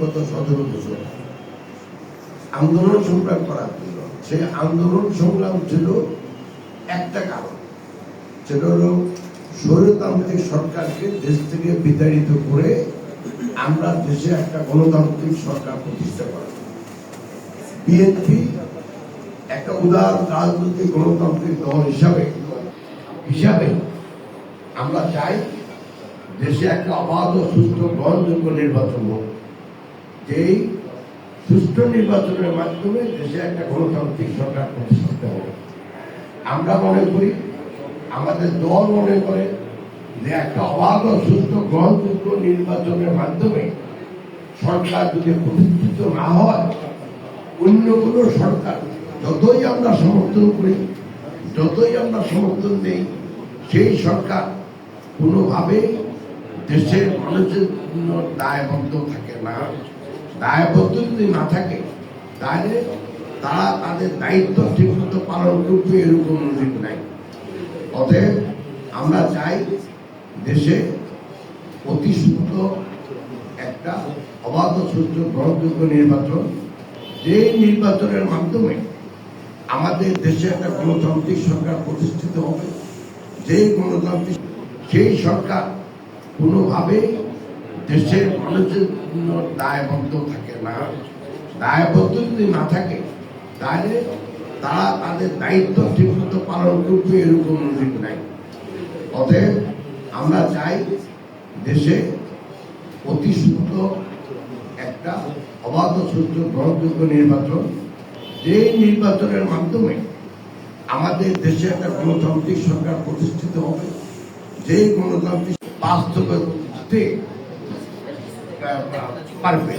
গত সতেরো বছর আন্দোলন সংগ্রাম করার জন্য সেই আন্দোলন সংগ্রাম ছিল একটা কারণ। সেটা হলো স্বৈরতান্ত্রিক সরকারকে দেশ থেকে বিতাড়িত করে আমরা দেশে একটা গণতান্ত্রিক সরকার প্রতিষ্ঠা করা। বিএনপি একটা উদার রাজনৈতিক গণতান্ত্রিক দল হিসাবে হিসাবে আমরা চাই দেশে একটা অবাধ ও সুস্থ গ্রহণযোগ্য নির্বাচন হোক। যেই সুষ্ঠু নির্বাচনের মাধ্যমে দেশে একটা গণতান্ত্রিক সরকার প্রতিষ্ঠিত হবে। আমরা মনে করি, আমাদের দল মনে করে যে একটা অবাধ ও সুস্থ গ্রহণযোগ্য নির্বাচনের মাধ্যমে সরকার যদি প্রতিষ্ঠিত না হয়, অন্য কোনো সরকার যতই আমরা সমর্থন করি, যতই আমরা সমর্থন দেই, সেই সরকার কোনোভাবেই দেশের মানুষের জন্য দায়বদ্ধ থাকে না। দায়বদ্ধ যদি না থাকে, তাহলে তারা তাদের দায়িত্ব ঠিকমতো পালন করবে এরকম নজির নাই। অতএব আমরা চাই দেশে অতি সুস্থ একটা অবাধ সুস্থ গ্রহণযোগ্য নির্বাচন। যে নির্বাচনের মাধ্যমে আমাদের দেশে একটা গণতান্ত্রিক সরকার প্রতিষ্ঠিত হবে, যে গণতান্ত্রিক সেই সরকার কোনোভাবেই দেশের মানুষের জন্য দায়বদ্ধ থাকে না। দায়বদ্ধ যদি না থাকে, তাহলে তারা তাদের দায়িত্ব ঠিকমতো পালন করবে এরকম নজির নাই। অতএব আমরা চাই দেশে অতি সুস্থ একটা অবাধ সুস্থ গ্রহণযোগ্য নির্বাচন। যে নির্বাচনের মাধ্যমে আমাদের দেশে একটা গণতান্ত্রিক সরকার প্রতিষ্ঠিত হবে, যে গণতান্ত্রিক বাস্তবতে পারবে।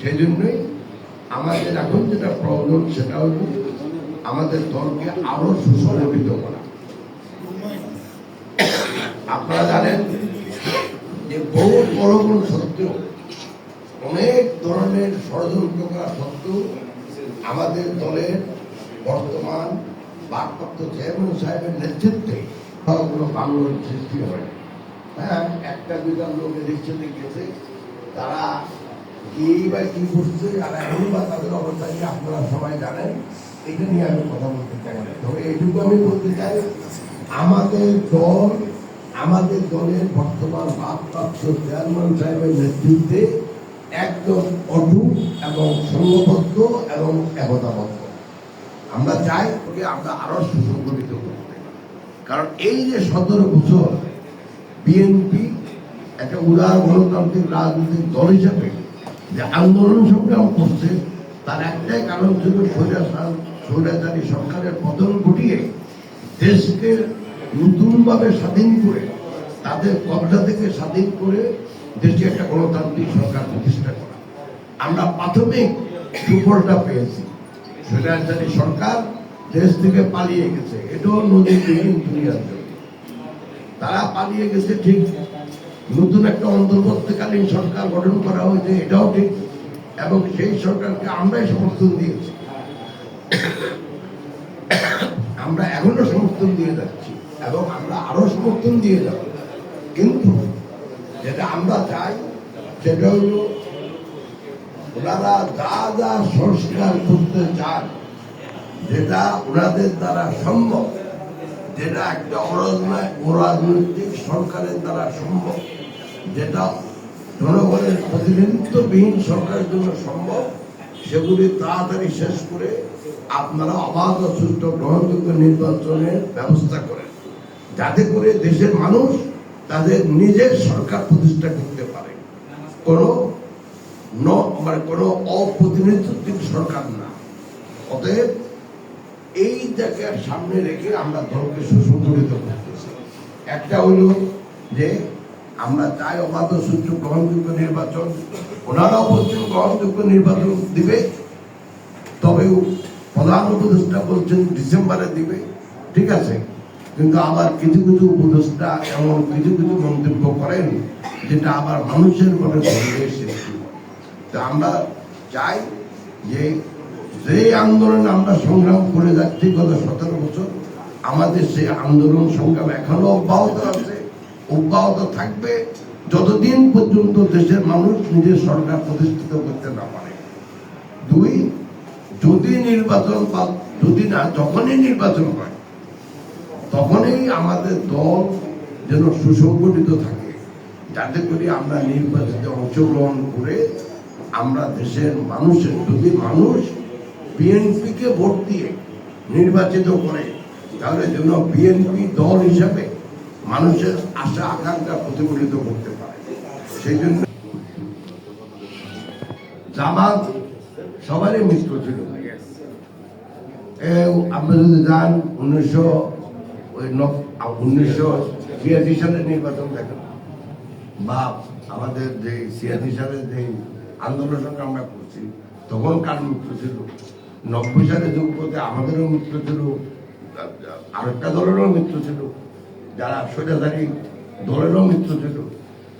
সেই জন্যই আমাদের এখন যেটা প্রয়োজন সেটা হল আমাদের দলকে আরও সুসংগঠিত করা। আপনারা জানেন যে বহু প্রলোভন সত্ত্বেও অনেক ধরনের ষড়যন্ত্র করা সত্ত্বেও আমাদের দলের বর্তমান ভারপ্রাপ্ত চেয়ারম্যান সাহেবের নেতৃত্বে কোনো বাংলার সৃষ্টি হয় হ্যাঁ একটা দুটা লোক ইলেকশনে গেছে। তারা কি বা কি করছে আর এখন বা তাদের অবস্থা কি আপনারা সবাই জানেন? এটা নিয়ে আমি কথা বলতে চাই। তবে এইটুকু আমি বলতে চাই, আমাদের দল, আমাদের দলের বর্তমান ভারপ্রাপ্ত চেয়ারম্যান সাহেবের নেতৃত্বে একদম অটুট এবং সংঘবদ্ধ এবং একতাবদ্ধ। আমরা চাই ওকে আমরা আরও সুসংগঠিত করতে। কারণ এই যে সতেরো বছর বিএনপি একটা উদার গণতান্ত্রিক রাজনৈতিক দল হিসাবে যে আন্দোলন সংগ্রাম করছে, তার একটাই কারণ ছিল স্বৈরাচারী সরকারের পতন ঘটিয়ে দেশকে নতুনভাবে স্বাধীন করে, তাদের কবজা থেকে স্বাধীন করে দেশে একটা গণতান্ত্রিক সরকার প্রতিষ্ঠা করা। আমরা প্রাথমিক সুফলটা পেয়েছি। স্বৈরাচারী সরকার দেশ থেকে পালিয়ে গেছে। এটাও নদীবিহীন দুনিয়ার জন্য। তারা পালিয়ে গেছে ঠিক নতুন একটা অন্তর্বর্তীকালীন সরকার গঠন করা হয়েছে, এটাও ঠিক, এবং সেই সরকারকে আমরাই সমর্থন দিয়েছি। আমরা এখনও সমর্থন দিয়ে যাচ্ছি, এবং আমরা আরও সমর্থন দিয়ে যাব। কিন্তু যেটা আমরা চাই, সেটা হলো ওনারা যা যা সংস্কার করতে চান, যেটা ওনাদের দ্বারা সম্ভব, যেটা একটা অরাজনৈতিক সরকারের দ্বারা সম্ভব। যেটা জনগণের প্রতিনিধিত্ববিহীন সরকারের জন্য সম্ভব, সেগুলি তাড়াতাড়ি শেষ করে আপনারা অবাধ ও গ্রহণযোগ্য নির্বাচনের ব্যবস্থা করেন। যাতে করে দেশের মানুষ তাদের নিজের সরকার প্রতিষ্ঠা করতে পারে। কোনো ন মানে কোনো অপ্রতিনিধিত্ব সরকার না। অতএব এই জায়গার সামনে রেখে আমরা ধর্মকে সুসংগঠিত করতেছি। একটা হলো যে আমরা চাই অবাধ সুস্থ গ্রহণযোগ্য নির্বাচন। ওনারাও বলছেন গ্রহণযোগ্য নির্বাচন দিবে। তবে প্রধান উপদেষ্টা বলছেন ডিসেম্বরে দিবে। ঠিক আছে? কিন্তু আবার কিছু কিছু উপদেষ্টা এমন কিছু কিছু মন্তব্য করেন যেটা আবার মানুষের মনে সন্দেহের সৃষ্টি। তা আমরা চাই যে যে আন্দোলন আমরা সংগ্রাম করে যাচ্ছি গত সতেরো বছর, আমাদের সেই আন্দোলন সংগ্রাম এখনও অব্যাহত আছে। অব্যাহত থাকবে যতদিন পর্যন্ত দেশের মানুষ নিজের সরকার প্রতিষ্ঠিত করতে না পারে। দুই, যদি নির্বাচন যদি না, যখনই নির্বাচন হয়, তখনই আমাদের দল যেন সুসংগঠিত থাকে। যাতে করে আমরা নির্বাচিত অংশগ্রহণ করে আমরা দেশের মানুষের, যদি মানুষ বিএনপিকে ভোট দিয়ে নির্বাচিত করে, তাহলে যেন বিএনপি দল হিসাবে মানুষের আশা, আকাঙ্ক্ষা প্রতিফলিত করতে পারে। সেই জন্য জামাত সবারই মিত্র ছিল। আপনি যদি যান, উনিশশো, ওই উনিশশো ছিয়াশি সালের নির্বাচন দেখেন। বা আমাদের যে ছিয়াশি সালের যে আন্দোলন সঙ্গে আমরা করছি, তখন কার মিত্র ছিল? নব্বই সালে যুগপথে আমাদেরও মিত্র ছিল আরেকটা দলেরও মিত্র ছিল। যারা সোজাদারি দলেরও মিত্র ছিল,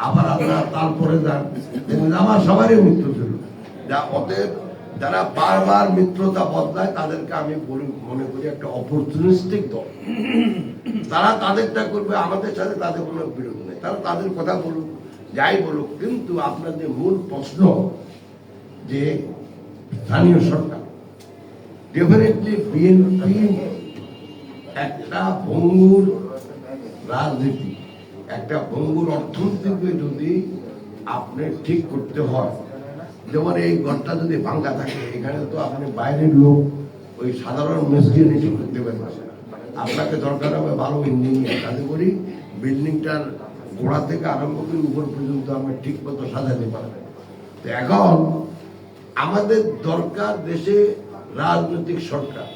আবার আপনারা তারপরে যান দেখবেন আমার সবারই মিত্র ছিল। যা অতএব যারা বারবার মিত্রতা বদলায়, তাদেরকে আমি মনে করি একটা অপরচুনিস্টিক দল। তারা তাদেরটা করবে, আমাদের সাথে তাদের কোনো বিরোধ নেই। তারা তাদের কথা বলুক, যাই বলুক, কিন্তু আপনার যে মূল প্রশ্ন যে স্থানীয় সরকার ডেফিনেটলি বিএনপি একটা ভঙ্গুর রাজনীতি, একটা ভঙ্গুর অর্থনীতিকে যদি আপনি ঠিক করতে হয়, যেমন এই ঘরটা যদি ভাঙ্গা থাকে, এখানে তো আপনি বাইরের লোক ওই সাধারণ মিস্ত্রি ঠিক করতে। আপনাকে দরকার হবে ভালো ইঞ্জিনিয়ার তাতে করি বিল্ডিংটার গোড়া থেকে আরম্ভ করে উপর পর্যন্ত আমরা ঠিক মতো সাজাতে পারবেন। তো এখন আমাদের দরকার দেশে রাজনৈতিক সরকার।